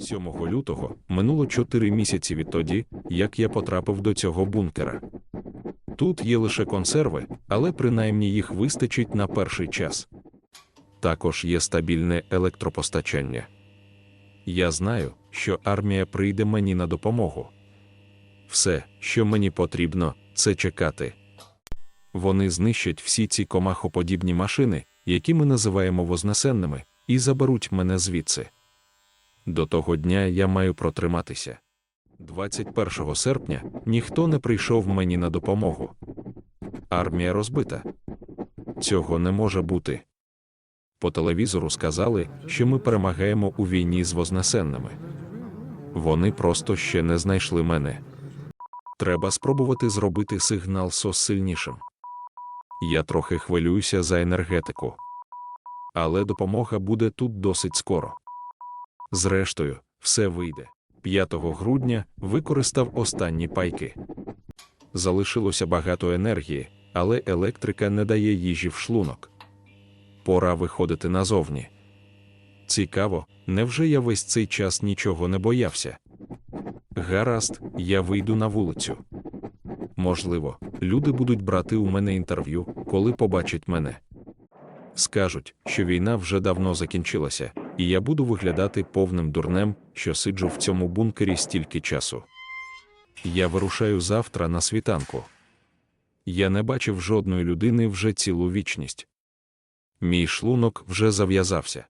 7 лютого минуло 4 місяці відтоді, як я потрапив до цього бункера. Тут є лише консерви, але принаймні їх вистачить на перший час. Також є стабільне електропостачання. Я знаю, що армія прийде мені на допомогу. Все, що мені потрібно, це чекати. Вони знищать всі ці комахоподібні машини, які ми називаємо вознесенними, і заберуть мене звідси. До того дня я маю протриматися. 21 серпня ніхто не прийшов мені на допомогу. Армія розбита. Цього не може бути. По телевізору сказали, що ми перемагаємо у війні з вознесенними. Вони просто ще не знайшли мене. Треба спробувати зробити сигнал СОС сильнішим. Я трохи хвилююся за енергетику. Але допомога буде тут досить скоро. Зрештою, все вийде. 5 грудня використав останні пайки. Залишилося багато енергії, але електрика не дає їжі в шлунок. Пора виходити назовні. Цікаво, невже я весь цей час нічого не боявся? Гаразд, я вийду на вулицю. Можливо, люди будуть брати у мене інтерв'ю, коли побачать мене. Скажуть, що війна вже давно закінчилася, і я буду виглядати повним дурнем, що сиджу в цьому бункері стільки часу. Я вирушаю завтра на світанку. Я не бачив жодної людини вже цілу вічність. Мій шлунок вже зав'язався.